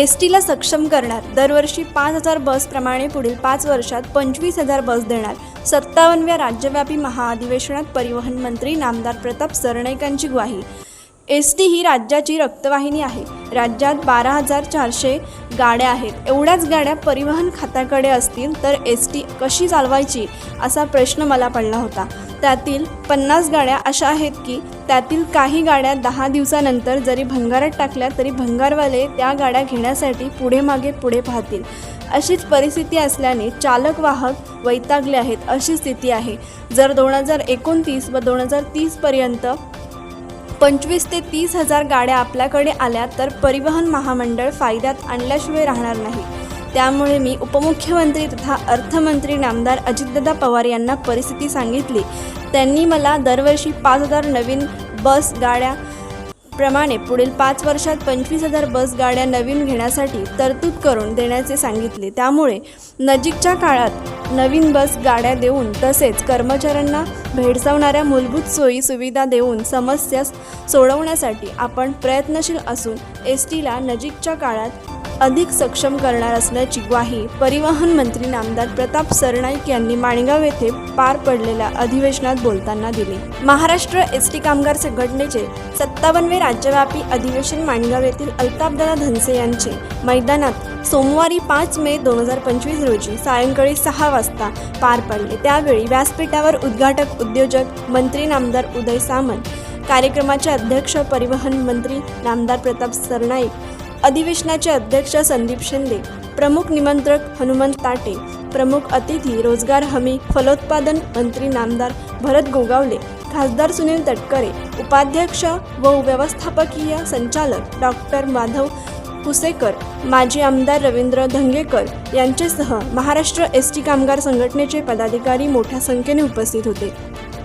S टीला सक्षम करणार. दरवर्षी पाच हजार बसप्रमाणे पुढील पाच वर्षात पंचवीस हजार बस देणार. सत्तावन्नव्या राज्यव्यापी महाअधिवेशनात परिवहन मंत्री नामदार प्रताप सरनाईकांची ग्वाही. एस टी ही राज्याची रक्तवाहिनी आहे. राज्यात बारा हजार चारशे गाड्या आहेत. एवढ्याच गाड्या परिवहन खात्याकडे असतील तर एस टी कशी चालवायची असा प्रश्न मला पडला होता. त्यातील पन्नास गाड्या अशा आहेत की त्यातील काही गाड्या दहा दिवसानंतर जरी भंगारात टाकल्या तरी भंगारवाले त्या गाड्या घेण्यासाठी पुढे मागे पुढे पाहतील. अशीच परिस्थिती असल्याने चालक वाहक वैतागले आहेत अशी स्थिती आहे. जर दोन हजार एकोणतीस व दोन हजार तीसपर्यंत पंचवीस ते तीस हजार गाड्या आपल्याकडे आल्या तर परिवहन महामंडळ फायद्यात आणल्याशिवाय राहणार नाही. त्यामुळे मी उपमुख्यमंत्री तथा अर्थमंत्री नामदार अजितदादा पवार यांना परिस्थिती सांगितली. त्यांनी मला दरवर्षी पाच हजार नवीन बस गाड्या प्रमाणे पुढील पाच वर्षात पंचवीस हजार बस गाड्या नवीन घेण्यासाठी तरतूद करून देण्याचे सांगितले. त्यामुळे नजीकच्या काळात नवीन बस गाड्या देऊन तसेच कर्मचाऱ्यांना भेडसावणाऱ्या मूलभूत सोयी सुविधा देऊन समस्या सोडवण्यासाठी आपण प्रयत्नशील असून एस टीला नजीकच्या काळात अधिक सक्षम करणार असल्याची ग्वाही परिवहन मंत्री नामदार प्रताप सरनाईक यांनी माणगाव येथे पार पडलेल्या अधिवेशनात बोलताना दिली. महाराष्ट्र एस टी कामगार संघटनेचे सत्तावन्नवे राज्यव्यापी अधिवेशन माणगाव येथील अल्ताफदादा धनसे यांचे मैदानात सोमवारी पाच मे दोन हजार पंचवीस रोजी सायंकाळी सहा वाजता पार पडले. त्यावेळी व्यासपीठावर उद्घाटक उद्योजक मंत्री नामदार उदय सामंत कार्यक्रमाचे अध्यक्ष परिवहन मंत्री नामदार प्रताप सरनाईक अधिवेशनाचे अध्यक्ष संदीप शिंदे प्रमुख निमंत्रक हनुमंत ताटे प्रमुख अतिथी रोजगार हमी फलोत्पादन मंत्री नामदार भरत गोगावले खासदार सुनील तटकरे उपाध्यक्ष व व्यवस्थापकीय संचालक डॉक्टर माधव कुसेकर माजी आमदार रवींद्र धंगेकर यांच्यासह महाराष्ट्र एस टी कामगार संघटनेचे पदाधिकारी मोठ्या संख्येने उपस्थित होते.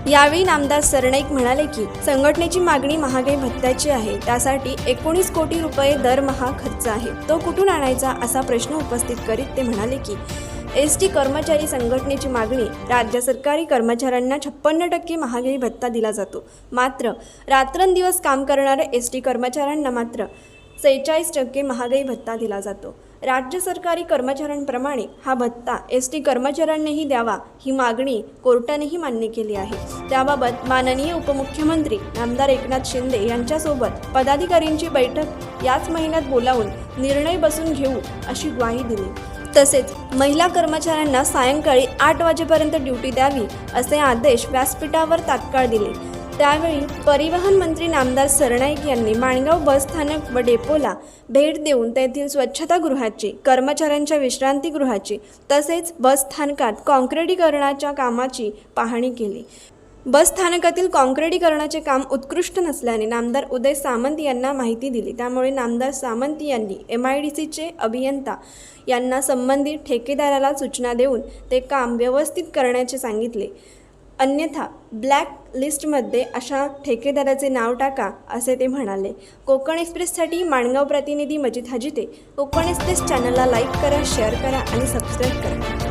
यावेळी नामदार सरनाईक म्हणाले की संघटनेची मागणी महागाई भत्त्याची आहे त्यासाठी एकोणीस कोटी रुपये दरमहा खर्च आहे. तो कुठून आणायचा असा प्रश्न उपस्थित करीत ते म्हणाले की एस टी कर्मचारी संघटनेची मागणी राज्य सरकारी कर्मचाऱ्यांना छप्पन्न टक्के महागाई भत्ता दिला जातो. मात्र रात्रंदिवस काम करणाऱ्या एस टी कर्मचाऱ्यांना मात्र सेहेचाळीस टक्के महागाई भत्ता दिला जातो. राज्य सरकारी कर्मचाऱ्यांप्रमाणे हा भत्ता एस टी कर्मचाऱ्यांनीही द्यावा ही मागणी कोर्टानेही मान्य केली आहे. त्याबाबत माननीय उपमुख्यमंत्री आमदार एकनाथ शिंदे यांच्यासोबत पदाधिकाऱ्यांची बैठक याच महिन्यात बोलावून निर्णय बसून घेऊ अशी ग्वाही दिली. तसेच महिला कर्मचाऱ्यांना सायंकाळी आठ वाजेपर्यंत ड्युटी द्यावी असे आदेश व्यासपीठावर तात्काळ दिले. त्यावेळी परिवहन मंत्री नामदार सरनाईक यांनी माणगाव बस स्थानक व डेपोला भेट देऊन तेथील स्वच्छतागृहाची कर्मचाऱ्यांच्या विश्रांतीगृहाची तसेच बस स्थानकात काँक्रिटीकरणाच्या कामाची पाहणी केली. बस स्थानकातील काँक्रिटीकरणाचे काम उत्कृष्ट नसल्याने नामदार उदय सामंत यांना माहिती दिली. त्यामुळे नामदार सामंत यांनी एम आय डी सीचे अभियंता यांना संबंधित ठेकेदाराला सूचना देऊन ते काम व्यवस्थित करण्याचे सांगितले. अन्यथा ब्लॅक लिस्टमध्ये अशा ठेकेदाराचे नाव टाका असे ते म्हणाले. कोकण एक्सप्रेससाठी माणगाव प्रतिनिधी मजिद हजिते. कोकण एक्सप्रेस चॅनलला लाईक करा शेअर करा आणि सबस्क्राईब करा.